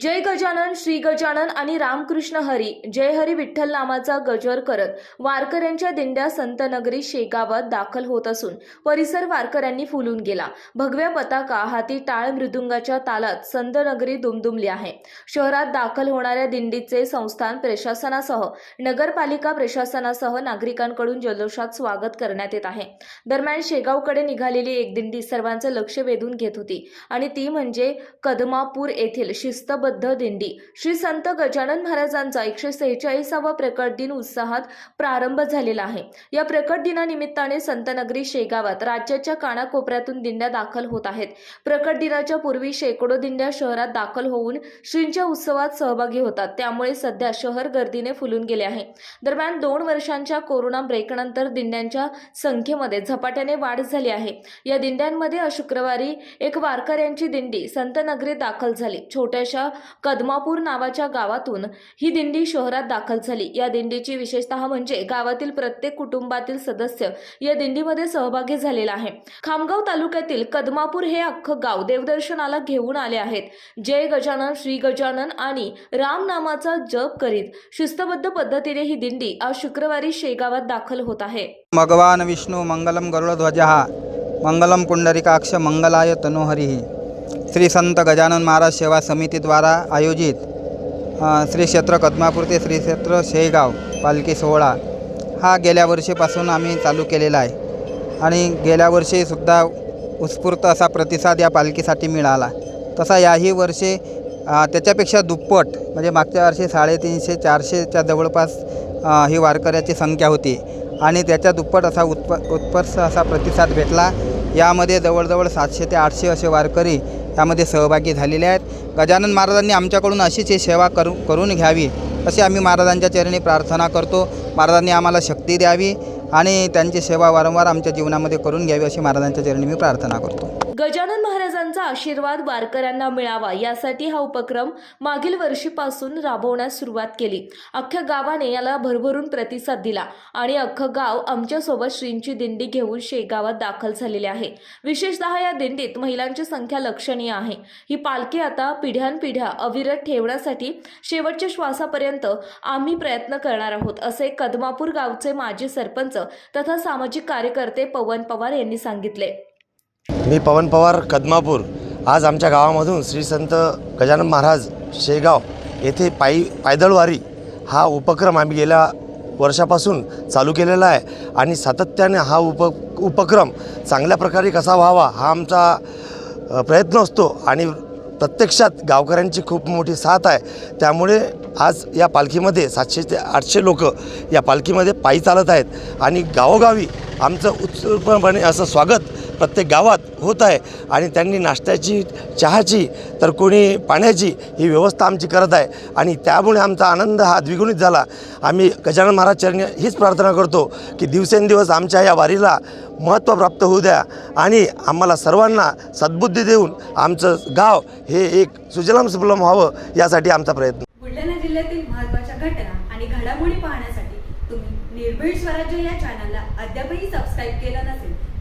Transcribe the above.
जय गजानन श्री गजानन आणि रामकृष्ण हरी. जय हरी विठ्ठल नामाचा गजर करत वारकऱ्यांच्या दिंड्या संतनगरी शेगावात दाखल होत असून परिसर वारकऱ्यांनी फुलून गेला. भगव्या पताका हाती टाळ मृदुंगाच्या तालात संतनगरी दुमदुमली आहे. शहरात दाखल होणाऱ्या दिंडीचे संस्थान प्रशासनासह नगरपालिका प्रशासनासह नागरिकांकडून जल्लोषात स्वागत करण्यात येत आहे. दरम्यान शेगावकडे निघालेली एक दिंडी सर्वांचं लक्ष वेधून घेत होती आणि ती म्हणजे कदमापूर येथील शिस्तबद्ध दिंडी. श्री संत गजानन महाराजांचा एकशे सेहेचाळीसावा प्रकट दिन उत्साहात प्रारंभ झालेला आहे. या प्रकट दिनानिमित्ताने संतनगरी शेगावात राज्याच्या कानाकोपऱ्यातून दिंड्या दाखल होत आहेत. प्रकट दिनाच्या पूर्वी शेकडो दिंड्या शहरात दाखल होऊन श्रींच्या उत्सवात सहभागी होतात. त्यामुळे सध्या शहर गर्दीने फुलून गेले आहे. दरम्यान दोन वर्षांच्या कोरोना ब्रेकनंतर दिंड्यांच्या संख्येमध्ये झपाट्याने वाढ झाली आहे. या दिंड्यांमध्ये शुक्रवारी एक वारकऱ्यांची दिंडी संतनगरीत दाखल झाली. छोट्याशा कदमापूर नावाच्या गावातून ही दिंडी शहरात दाखल झाली. या दिंडीची विशेषतः म्हणजे गावातील प्रत्येक कुटुंबातील सदस्य या दिंडीमध्ये सहभागी झालेला आहे. खामगाव तालुक्यातील कदमापूर हे अख्खं गाव देवदर्शनाला घेऊन आले आहेत. जय गजानन श्री गजानन आणि राम नामाचा जप करीत शिस्तबद्ध पद्धतीने ही दिंडी आज शुक्रवारी शेगावात दाखल होत आहे. भगवान विष्णू मंगलम गरुडध्वज मंगलम पुंडरिकाक्ष मंगलाय तनोहरी. श्री संत गजानन महाराज सेवा समितीद्वारा आयोजित श्री क्षेत्र कदमापूर ते श्री क्षेत्र शेगाव पालखी सोहळा हा गेल्या वर्षीपासून आम्ही चालू केलेला आहे. आणि गेल्या वर्षीसुद्धा उत्स्फूर्त असा प्रतिसाद या पालखीसाठी मिळाला. तसा याही वर्षी त्याच्यापेक्षा दुप्पट म्हणजे मागच्या वर्षी साडेतीनशे चारशेच्या जवळपास ही वारकऱ्याची संख्या होती. आणि त्याच्या दुप्पट असा उत्प उत्कर्ष असा प्रतिसाद भेटला. यामध्ये जवळजवळ सातशे ते आठशे असे वारकरी त्यामध्ये सहभागी झालेले आहेत. गजानन महाराजांनी आमच्याकडून अशीच ही सेवा करू करून घ्यावी अशी आम्ही महाराजांच्या चरणी प्रार्थना करतो. महाराजांनी आम्हाला शक्ती द्यावी आणि त्यांची सेवा वारंवार आमच्या जीवनामध्ये करून घ्यावी अशी महाराजांच्या चरणी मी प्रार्थना करतो. गजानन महाराजांचा आशीर्वाद वारकऱ्यांना मिळावा यासाठी हा उपक्रम मागील वर्षीपासून राबवण्यास सुरुवात केली. अख्ख्या गावाने याला भरभरून प्रतिसाद दिला आणि अख्खं गाव आमच्यासोबत श्रींची दिंडी घेऊन शेगावात दाखल झालेले आहे. विशेषतः या दिंडीत महिलांची संख्या लक्षणीय आहे. ही पालखी आता पिढ्यानपिढ्या अविरत ठेवण्यासाठी शेवटच्या श्वासापर्यंत आम्ही प्रयत्न करणार आहोत असे कदमापूर गावचे माजी सरपंच तथा सामाजिक कार्यकर्ते पवन पवार यांनी सांगितले. मी पवन पवार कदमापूर. आज आमच्या गावामधून श्री संत गजानन महाराज शेगाव येथे पायी पायदळवारी हा उपक्रम आम्ही गेल्या वर्षापासून चालू केलेला आहे आणि सातत्याने हा उप उपक्रम चांगल्या प्रकारे कसा व्हावा हा आमचा प्रयत्न असतो आणि प्रत्यक्षात गावकऱ्यांची खूप मोठी साथ आहे. त्यामुळे आज या पालखीमध्ये सातशे ते आठशे लोक या पालखीमध्ये पायी चालत आहेत आणि गावोगावी आमचं उत्सुकपणे असं स्वागत प्रत्येक गावात होत आहे आणि त्यांनी नाश्त्याची चहाची तर कोणी पाण्याची ही व्यवस्था आमची करत आहे. आणि त्यामुळे आमचा आनंद हा द्विगुणित झाला. आम्ही गजानन महाराज चरणी हीच प्रार्थना करतो की दिवसेंदिवस आमच्या या वारीला महत्त्व प्राप्त होऊ द्या आणि आम्हाला सर्वांना सद्बुद्धी देऊन आमचं गाव हे एक सुजलाम सुफलम व्हावं यासाठी आमचा प्रयत्न. बुलढाणा जिल्ह्यातील महत्त्वाच्या घटना आणि घडामोडी पाहण्यासाठी तुम्ही निर्भीड स्वराज्य या चॅनलला अद्यापही सबस्क्राईब केलं नसेल